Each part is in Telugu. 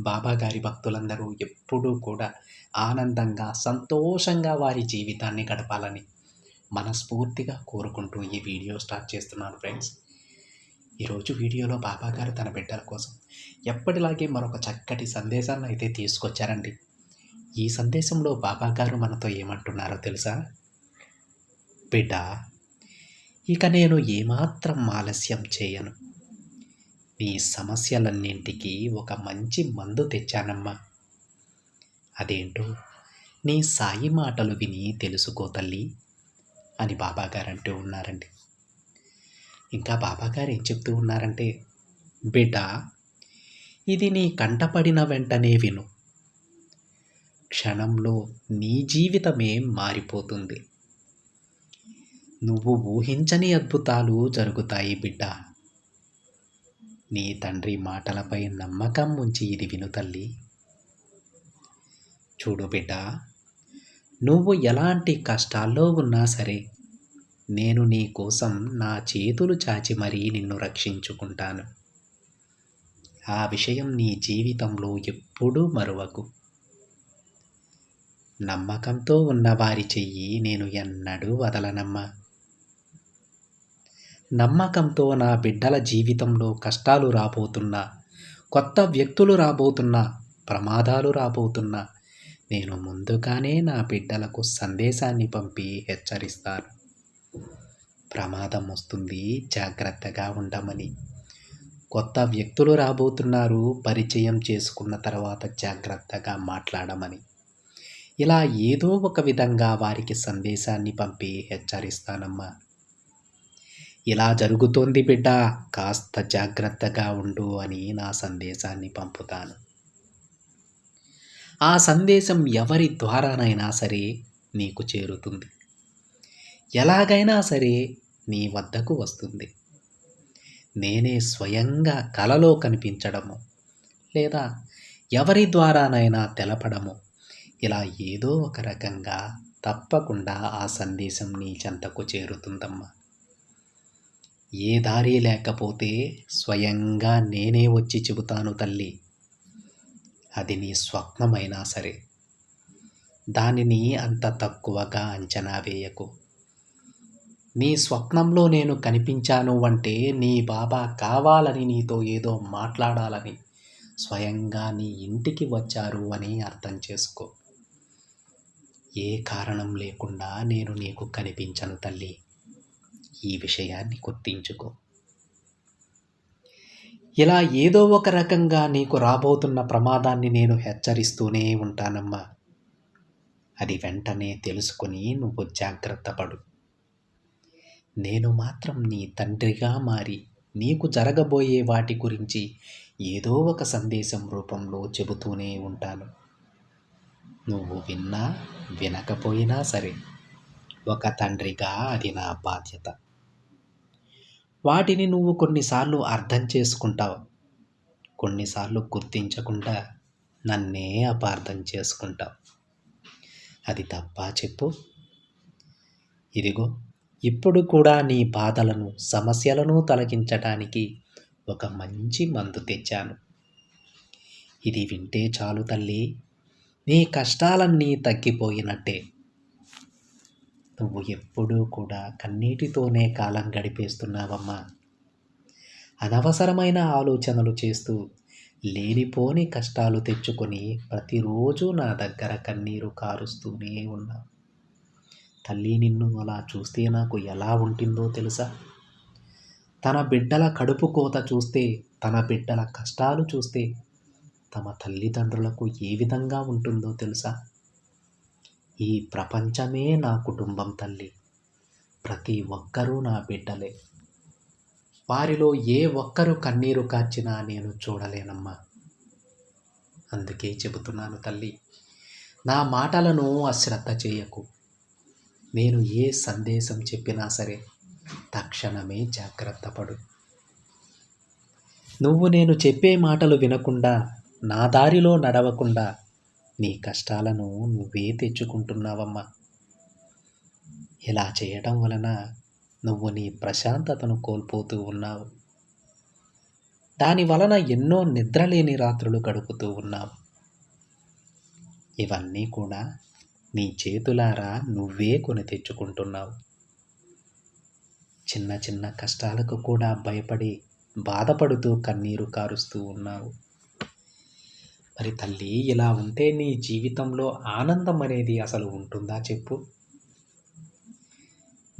బాబాగారి భక్తులందరూ ఎప్పుడూ కూడా ఆనందంగా సంతోషంగా వారి జీవితాన్ని గడపాలని మనస్ఫూర్తిగా కోరుకుంటూ ఈ వీడియో స్టార్ట్ చేస్తున్నాను ఫ్రెండ్స్. ఈరోజు వీడియోలో బాబాగారు తన బిడ్డల కోసం ఎప్పటిలాగే మరొక చక్కటి సందేశాన్ని అయితే తీసుకొచ్చారండి. ఈ సందేశంలో బాబాగారు మనతో ఏమంటున్నారో తెలుసా? బిడ్డ ఇక నేను ఏమాత్రం ఆలస్యం చేయను. నీ సమస్యలన్నింటికీ ఒక మంచి మందు తెచ్చానమ్మా. అదేంటో నీ సాయి మాటలు విని తెలుసుకో తల్లి అని బాబాగారు అంటూ ఉన్నారండి. ఇంకా బాబాగారు ఏం చెప్తూ ఉన్నారంటే బిడ్డ ఇది నీ కంటపడిన వెంటనే విను. క్షణంలో నీ జీవితమే మారిపోతుంది. నువ్వు ఊహించని అద్భుతాలు జరుగుతాయి బిడ్డ. నీ తండ్రి మాటలపై నమ్మకం ఉంచి ఇది విను తల్లి. చూడు బిడ్డ నువ్వు ఎలాంటి కష్టాల్లో ఉన్నా సరే నేను నీ కోసం నా చేతులు చాచి మరీ నిన్ను రక్షించుకుంటాను. ఆ విషయం నీ జీవితంలో ఎప్పుడూ మరువకు. నమ్మకంతో ఉన్నవారి చెయ్యి నేను ఎన్నడూ వదలనమ్మా. నమ్మకంతో నా బిడ్డల జీవితంలో కష్టాలు రాబోతున్నా కొత్త వ్యక్తులు రాబోతున్నా ప్రమాదాలు రాబోతున్నా నేను ముందుగానే నా బిడ్డలకు సందేశాన్ని పంపి హెచ్చరిస్తాను. ప్రమాదం వస్తుంది జాగ్రత్తగా ఉండమని. కొత్త వ్యక్తులు రాబోతున్నారు పరిచయం చేసుకున్న తర్వాత జాగ్రత్తగా మాట్లాడమని. ఇలా ఏదో ఒక విధంగా వారికి సందేశాన్ని పంపి హెచ్చరిస్తానమ్మా. ఇలా జరుగుతోంది బిడ్డ కాస్త జాగ్రత్తగా ఉండు అని నా సందేశాన్ని పంపుతాను. ఆ సందేశం ఎవరి ద్వారానైనా సరే నీకు చేరుతుంది. ఎలాగైనా సరే నీ వద్దకు వస్తుంది. నేనే స్వయంగా కలలో కనిపించడము లేదా ఎవరి ద్వారానైనా తెలపడము ఇలా ఏదో ఒక రకంగా తప్పకుండా ఆ సందేశం నీ చెంతకు చేరుతుందమ్మా. ఏ దారి లేకపోతే స్వయంగా నేనే వచ్చి చెబుతాను తల్లి. అది నీ స్వప్నమైనా సరే. దానిని అంత తక్కువగా అంచనా వేయకు. నీ స్వప్నంలో నేను కనిపించాను అంటే నీ బాబా కావాలని నీతో ఏదో మాట్లాడాలని స్వయంగా నీ ఇంటికి వచ్చారు అని అర్థం చేసుకో. ఏ కారణం లేకుండా నేను నీకు కనిపించను తల్లి. ఈ విషయాన్ని గుర్తించుకో. ఇలా ఏదో ఒక రకంగా నీకు రాబోతున్న ప్రమాదాన్ని నేను హెచ్చరిస్తూనే ఉంటానమ్మా. అది వెంటనే తెలుసుకుని నువ్వు జాగ్రత్త పడు. నేను మాత్రం నీ తండ్రిగా మారి నీకు జరగబోయే వాటి గురించి ఏదో ఒక సందేశం రూపంలో చెబుతూనే ఉంటాను. నువ్వు విన్నా వినకపోయినా సరే ఒక తండ్రిగా అది నా బాధ్యత. వాటిని నువ్వు కొన్నిసార్లు అర్థం చేసుకుంటావు. కొన్నిసార్లు గుర్తించకుండా నన్నే అపార్థం చేసుకుంటావు. అది తప్ప చెప్పు. ఇదిగో ఇప్పుడు కూడా నీ బాధలను సమస్యలను తొలగించటానికి ఒక మంచి మందు తెచ్చాను. ఇది వింటే చాలు తల్లి. నీ కష్టాలన్నీ తగ్గిపోయినట్టే. నువ్వు ఎప్పుడూ కూడా కన్నీటితోనే కాలం గడిపేస్తున్నావమ్మా. అనవసరమైన ఆలోచనలు చేస్తూ లేనిపోని కష్టాలు తెచ్చుకొని ప్రతిరోజు నా దగ్గర కన్నీరు కారుస్తూనే ఉన్నావు తల్లి నిన్ను అలా చూస్తే నాకు ఎలా ఉంటుందో తెలుసా? తన బిడ్డల కడుపు కోత చూస్తే తన బిడ్డల కష్టాలు చూస్తే తమ తల్లిదండ్రులకు ఏ విధంగా ఉంటుందో తెలుసా? ఈ ప్రపంచమే నా కుటుంబం తల్లి. ప్రతి ఒక్కరూ నా బిడ్డలే. వారిలో ఏ ఒక్కరు కన్నీరు కార్చినా నేను చూడలేనమ్మా. అందుకే చెబుతున్నాను తల్లి నా మాటలను అశ్రద్ధ చేయకు. నేను ఏ సందేశం చెప్పినా సరే తక్షణమే జాగ్రత్త పడు. నువ్వు నేను చెప్పే మాటలు వినకుండా నా దారిలో నడవకుండా నీ కష్టాలను నువ్వే తెచ్చుకుంటున్నావమ్మా. ఇలా చేయటం వలన నువ్వు నీ ప్రశాంతతను కోల్పోతూ ఉన్నావు. దాని వలన ఎన్నో నిద్రలేని రాత్రులు గడుపుతూ ఉన్నావు. ఇవన్నీ కూడా నీ చేతులారా నువ్వే కొని తెచ్చుకుంటున్నావు. చిన్న చిన్న కష్టాలకు కూడా భయపడి బాధపడుతూ కన్నీరు కారుస్తూ ఉన్నావు. మరి తల్లి ఇలా ఉంటే నీ జీవితంలో ఆనందం అనేది అసలు ఉంటుందా చెప్పు.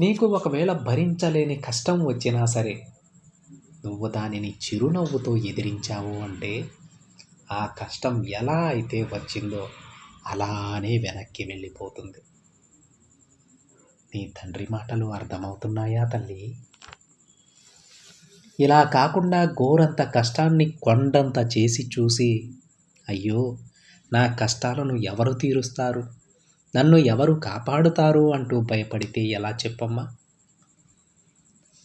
నీకు ఒకవేళ భరించలేని కష్టం వచ్చినా సరే నువ్వు దానిని చిరునవ్వుతో ఎదిరించావు అంటే ఆ కష్టం ఎలా అయితే వచ్చిందో అలానే వెనక్కి వెళ్ళిపోతుంది. నీ తండ్రి మాటలు అర్థమవుతున్నాయా తల్లి? ఇలా కాకుండా గోరంత కష్టాన్ని కొండంత చేసి చూసి అయ్యో నా కష్టాలను ఎవరు తీరుస్తారు? నన్ను ఎవరు కాపాడుతారు అంటూ భయపడితే ఎలా చెప్పమ్మా?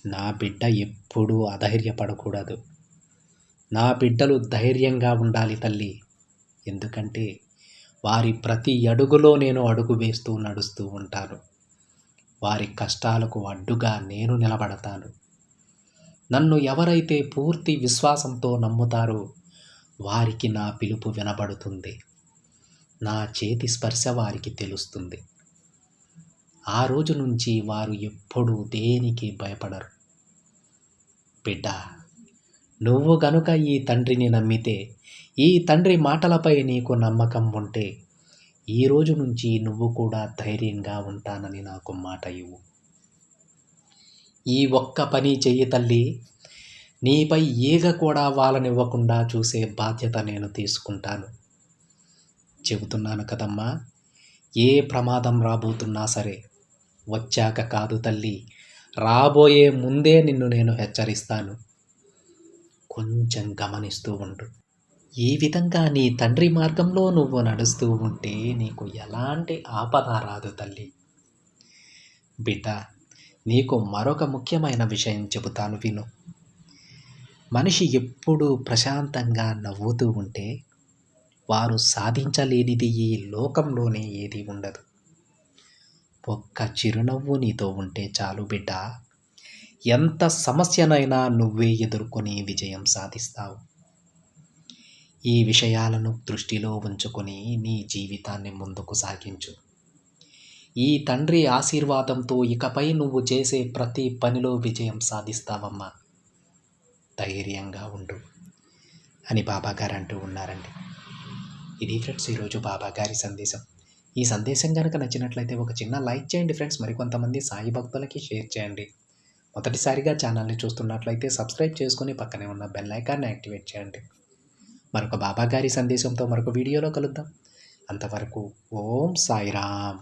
నా బిడ్డ ఎప్పుడూ అధైర్యపడకూడదు. నా బిడ్డలు ధైర్యంగా ఉండాలి తల్లి. ఎందుకంటే వారి ప్రతి అడుగులో నేను అడుగు వేస్తూ నడుస్తూ ఉంటాను. వారి కష్టాలకు అడ్డుగా నేను నిలబడతాను. నన్ను ఎవరైతే పూర్తి విశ్వాసంతో నమ్ముతారో వారికి నా పిలుపు వినబడుతుంది. నా చేతి స్పర్శ వారికి తెలుస్తుంది. ఆ రోజు నుంచి వారు ఎప్పుడూ దేనికి భయపడరు. బిడ్డ నువ్వు గనుక ఈ తండ్రిని నమ్మితే ఈ తండ్రి మాటలపై నీకు నమ్మకం ఉంటే ఈ రోజు నుంచి నువ్వు కూడా ధైర్యంగా ఉంటానని నాకు మాట ఇవ్వు. ఈ ఒక్క పని చెయ్యి తల్లి నీపై ఈగ కూడా వాళ్ళనివ్వకుండా చూసే బాధ్యత నేను తీసుకుంటాను. చెబుతున్నాను కదమ్మా ఏ ప్రమాదం రాబోతున్నా సరే వచ్చాక కాదు తల్లి రాబోయే ముందే నిన్ను నేను హెచ్చరిస్తాను. కొంచెం గమనిస్తూ ఉండు. ఈ విధంగా నీ తండ్రి మార్గంలో నువ్వు నడుస్తూ ఉంటే నీకు ఎలాంటి ఆపద రాదు తల్లి. బిడ్డ నీకు మరొక ముఖ్యమైన విషయం చెబుతాను విను. మనిషి ఎప్పుడూ ప్రశాంతంగా నవ్వుతూ ఉంటే వారు సాధించలేనిది ఈ లోకంలోనే ఏది ఉండదు. ఒక్క చిరునవ్వు నీతో ఉంటే చాలు బిడ్డ. ఎంత సమస్యనైనా నువ్వే ఎదుర్కొని విజయం సాధిస్తావు. ఈ విషయాలను దృష్టిలో ఉంచుకొని నీ జీవితాన్ని ముందుకు సాగించు. ఈ తండ్రి ఆశీర్వాదంతో ఇకపై నువ్వు చేసే ప్రతి పనిలో విజయం సాధిస్తావమ్మా. ధైర్యంగా ఉండు అని బాబాగారు అంటూ ఉన్నారండి. ఇది ఫ్రెండ్స్ ఈరోజు బాబాగారి సందేశం. ఈ సందేశం కనుక నచ్చినట్లయితే ఒక చిన్న లైక్ చేయండి ఫ్రెండ్స్. మరికొంతమంది సాయి భక్తులకి షేర్ చేయండి. మొదటిసారిగా ఛానల్ని చూస్తున్నట్లయితే సబ్స్క్రైబ్ చేసుకుని పక్కనే ఉన్న బెల్ ఐకాన్ని యాక్టివేట్ చేయండి. మరొక బాబాగారి సందేశంతో మరొక వీడియోలో కలుద్దాం. అంతవరకు ఓం సాయిరామ్.